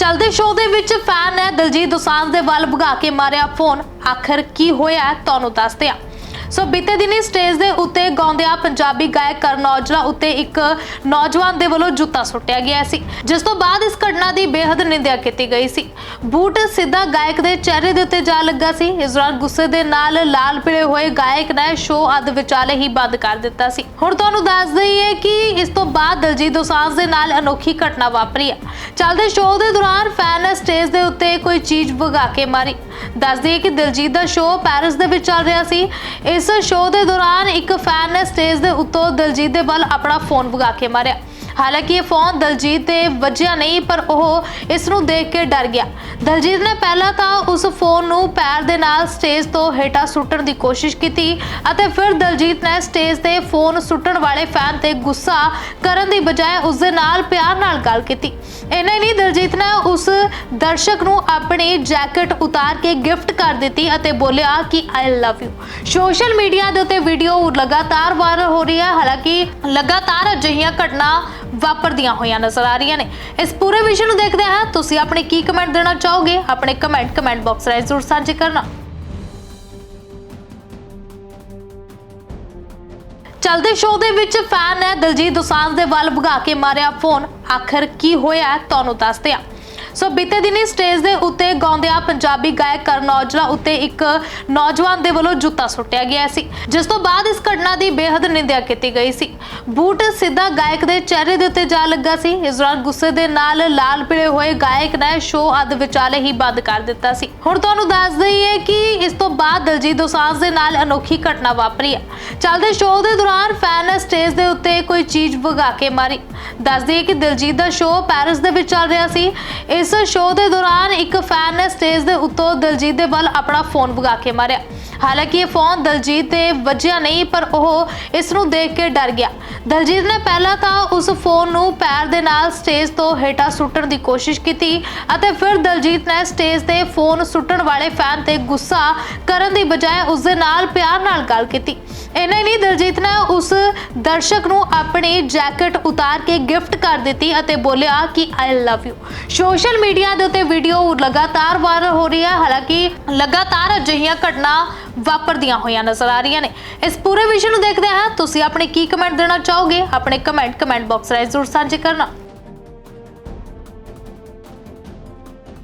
ਚਲਦੇ ਸ਼ੋਅ ਦੇ ਵਿੱਚ ਫੈਨ ਨੇ ਦਲਜੀਤ ਦੋਸਾਂਝ ਦੇ ਵੱਲ ਭਗਾ ਕੇ ਮਾਰਿਆ ਫੋਨ ਆਖਰ ਕੀ ਹੋਇਆ ਤੁਹਾਨੂੰ ਦੱਸਦੇ ਹਾਂ। ਸੋ ਬੀਤੇ ਦਿਨੀ ਸਟੇਜ ਦੇ ਉੱਤੇ ਗਾਉਂਦਿਆਂ ਪੰਜਾਬੀ ਗਾਇਕ ਕਰਨ ਔਜਲਾ ਉੱਤੇ ਇੱਕ ਨੌਜਵਾਨ ਦੇ ਵੱਲੋਂ ਜੁੱਤਾ ਸੁੱਟਿਆ ਗਿਆ ਸੀ, ਜਿਸ ਤੋਂ ਬਾਅਦ ਇਸ ਘਟਨਾ ਦੀ ਬੇਹੱਦ ਨਿੰਦਿਆ ਕੀਤੀ ਗਈ ਸੀ। ਬੂਟ ਸਿੱਧਾ ਗਾਇਕ ਦੇ ਚਿਹਰੇ ਦੇ ਉੱਤੇ ਜਾ ਲੱਗਾ ਸੀ। ਇਸ ਦੌਰਾਨ ਗੁੱਸੇ ਦੇ ਨਾਲ ਲਾਲ ਪੀਲੇ ਹੋਏ ਗਾਇਕ ਨੇ ਸ਼ੋਅ ਅੱਧ ਵਿਚਾਲੇ ਹੀ ਬੰਦ ਕਰ ਦਿੱਤਾ ਸੀ। ਹੁਣ ਤੁਹਾਨੂੰ ਦੱਸ ਦਈਏ ਕਿ ਇਸ ਬਾਅਦ ਦਲਜੀਤ ਦੋਸਾਂਝ ਦੇ ਨਾਲ ਅਨੋਖੀ ਘਟਨਾ ਵਾਪਰੀ ਹੈ ਚੱਲਦੇ ਸ਼ੋਅ ਦੇ ਦੌਰਾਨ ਫੈਨ ਨੇ ਸਟੇਜ ਦੇ ਉੱਤੇ ਕੋਈ ਚੀਜ਼ ਵਗਾ ਕੇ ਮਾਰੀ। ਦੱਸਦੀ ਦਈਏ ਕਿ ਦਿਲਜੀਤ ਦਾ ਸ਼ੋਅ ਪੈਰਿਸ ਦੇ ਵਿੱਚ ਚੱਲ ਰਿਹਾ ਸੀ। ਇਸ ਸ਼ੋਅ ਦੇ ਦੌਰਾਨ ਇੱਕ ਫੈਨ ਨੇ ਸਟੇਜ ਦੇ ਉੱਤੋਂ ਦਿਲਜੀਤ ਦੇ ਵੱਲ ਆਪਣਾ ਫੋਨ ਵਗਾ ਕੇ ਮਾਰਿਆ। ਹਾਲਾਂਕਿ ਇਹ ਫੋਨ ਦਲਜੀਤ ਤੇ ਵੱਜਿਆ ਨਹੀਂ, ਪਰ ਉਹ ਇਸ ਨੂੰ ਦੇਖ ਕੇ ਡਰ ਗਿਆ। ਦਲਜੀਤ ਨੇ ਪਹਿਲਾਂ ਤਾਂ ਉਸ ਫੋਨ ਨੂੰ ਪੈਰ ਦੇ ਨਾਲ ਸਟੇਜ ਤੋਂ ਹੇਠਾਂ ਸੁੱਟਣ ਦੀ ਕੋਸ਼ਿਸ਼ ਕੀਤੀ ਅਤੇ ਫਿਰ ਦਲਜੀਤ ਨੇ ਸਟੇਜ ਤੇ ਫੋਨ ਸੁੱਟਣ ਵਾਲੇ ਫੈਨ ਤੇ ਗੁੱਸਾ ਕਰਨ ਦੀ ਬਜਾਏ ਉਸ ਦੇ ਨਾਲ ਪਿਆਰ ਨਾਲ ਗੱਲ ਕੀਤੀ। ਇੰਨਾ ਹੀ ਨਹੀਂ, ਦਲਜੀਤ ਨੇ ਉਸ ਦਰਸ਼ਕ ਨੂੰ ਆਪਣੀ ਜੈਕਟ ਉਤਾਰ ਕੇ ਗਿਫਟ ਕਰ ਦਿੱਤੀ ਅਤੇ ਬੋਲਿਆ ਕਿ I love you social media ਦੇ ਉੱਤੇ ਲਗਾਤਾਰ ਵਾਇਰਲ ਹੋ ਰਹੀ ਹੈ। ਹਾਲਾਂਕਿ ਲਗਾਤਾਰ ਅਜਿਹੀਆਂ ਘਟਨਾ ਵਾਪਰਦੀਆਂ ਹੋਈਆਂ ਨਜ਼ਰ ਆ ਰਹੀਆਂ ਨੇ। ਇਸ ਪੂਰੇ ਵਿਸ਼ੇ ਨੂੰ ਦੇਖਦੇ ਹਾਂ। ਤੁਸੀਂ ਆਪਣੇ ਕੀ ਕਮੈਂਟ ਦੇਣਾ ਚਾਹੋਗੇ? ਆਪਣੇ ਕਮੈਂਟ ਕਮੈਂਟ ਬਾਕਸ ਰਾਹੀਂ ਜ਼ਰੂਰ ਸਾਂਝੇ ਕਰਨਾ। ਚਲਦੇ ਸ਼ੋਅ ਦੇ ਵਿੱਚ ਫੈਨ ਨੇ ਦਿਲਜੀਤ ਦੋਸਾਂਝ ਦੇ ਵੱਲ ਭਗਾ ਕੇ ਮਾਰਿਆ ਫੋਨ। ਆਖਰ ਕੀ ਹੋਇਆ? ਤੁਹਾਨੂੰ ਦੱਸਦੇ ਹਾਂ। ਸੋ ਬੀਤੇ ਦਿਨੀ ਸਟੇਜ ਦੇ ਉੱਤੇ ਗਾਉਂਦਿਆਂ ਪੰਜਾਬੀ ਗਾਇਕ ਕਰਨ ਔਜਲਾ ਉੱਤੇ ਇੱਕ ਨੌਜਵਾਨ ਦੇ ਵੱਲੋਂ ਜੁੱਤਾ ਸੁੱਟਿਆ ਗਿਆ ਸੀ, ਜਿਸ ਤੋਂ ਬਾਅਦ ਇਸ ਘਟਨਾ ਦੀ ਬੇਹੱਦ ਨਿੰਦਿਆ ਕੀਤੀ ਗਈ ਸੀ। ਬੂਟ ਸਿੱਧਾ ਗਾਇਕ ਦੇ ਚਿਹਰੇ ਦੇ ਉੱਤੇ ਜਾ ਲੱਗਾ ਸੀ, ਇਸ ਦੌਰਾਨ ਗੁੱਸੇ ਦੇ ਨਾਲ ਲਾਲ ਪੀਲੇ ਹੋਏ ਗਾਇਕ ਨੇ ਸ਼ੋਅ ਅੱਧ ਵਿਚਾਲੇ ਹੀ ਬੰਦ ਕਰ ਦਿੱਤਾ ਸੀ। ਹੁਣ ਤੁਹਾਨੂੰ ਦੱਸ ਦਈਏ ਕਿ ਇਸ ਤੋਂ ਬਾਅਦ ਦਲਜੀਤ ਦੋਸਾਂਝ ਦੇ ਨਾਲ ਅਨੋਖੀ ਘਟਨਾ ਵਾਪਰੀ ਹੈ ਚੱਲਦੇ ਸ਼ੋਅ ਦੇ ਦੌਰਾਨ ਫੈਨ ਕੋਈ ਚੀਜ਼ ਵਗਾ ਕੇ ਮਾਰੀ। ਦੱਸ ਦਈਏ ਕਿ ਦਿਲਜੀਤ ਦਾ ਸ਼ੋਅ ਪੈਰਿਸ ਦੇ ਵਿੱਚ ਚੱਲ ਰਿਹਾ ਸੀ। ਇਸ ਸ਼ੋਅ ਦੇ ਦੌਰਾਨ ਇੱਕ ਫੈਨ ਨੇ ਸਟੇਜ ਦੇ ਉੱਤੋਂ ਦਿਲਜੀਤ ਦੇ ਵੱਲ ਆਪਣਾ ਫੋਨ ਵਗਾ ਕੇ ਮਾਰਿਆ। ਹਾਲਾਂਕਿ ਇਹ ਫੋਨ ਦਿਲਜੀਤ ਤੇ ਵੱਜਿਆ ਨਹੀਂ, ਪਰ ਉਹ ਇਸ ਨੂੰ ਦੇਖ ਕੇ ਡਰ ਗਿਆ। ਦਿਲਜੀਤ ਨੇ ਪਹਿਲਾਂ ਤਾਂ ਉਸ ਫੋਨ ਨੂੰ ਪੈਰ ਦੇ ਨਾਲ ਸਟੇਜ ਤੋਂ ਹੇਠਾਂ ਸੁੱਟਣ ਦੀ ਕੋਸ਼ਿਸ਼ ਕੀਤੀ ਅਤੇ ਫਿਰ ਦਿਲਜੀਤ ਨੇ ਸਟੇਜ ਤੇ ਫੋਨ ਸੁੱਟਣ ਵਾਲੇ ਫੈਨ ਤੇ ਗੁੱਸਾ ਕਰਨ ਦੀ ਬਜਾਏ ਉਸ ਦੇ ਨਾਲ ਪਿਆਰ ਨਾਲ ਗੱਲ ਕੀਤੀ। ਇਹਨਾਂ ਹੀ ਨਹੀਂ, ਦਿਲਜੀਤ ਨੇ ਉਸ ਦਰਸ਼ਕ ਨੂੰ ਆਪਣੀ ਜੈਕਟ ਉਤਾਰ ਕੇ ਗਿਫਟ ਕਰ ਦਿੱਤੀ ਅਤੇ ਬੋਲਿਆ ਕਿ I love you social media ਦੇ ਉੱਤੇ ਵੀਡੀਓ ਲਗਾਤਾਰ ਵਾਇਰਲ ਹੋ ਰਹੀ ਹੈ। ਹਾਲਾਂਕਿ ਲਗਾਤਾਰ ਅਜਿਹੀਆਂ ਘਟਨਾ ਵਾਪਰਦੀਆਂ ਹੋਈਆਂ ਨਜ਼ਰ ਆ ਰਹੀਆਂ ਨੇ। ਇਸ ਪੂਰੇ ਵਿਸ਼ੇ ਨੂੰ ਦੇਖਦੇ ਹਾਂ। ਤੁਸੀਂ ਆਪਣੇ ਕੀ ਕਮੈਂਟ ਦੇਣਾ ਚਾਹੋਗੇ? ਆਪਣੇ ਕਮੈਂਟ ਕਮੈਂਟ ਬਾਕਸ ਰਾਹੀਂ ਜ਼ਰੂਰ ਸਾਂਝੇ ਕਰਨਾ।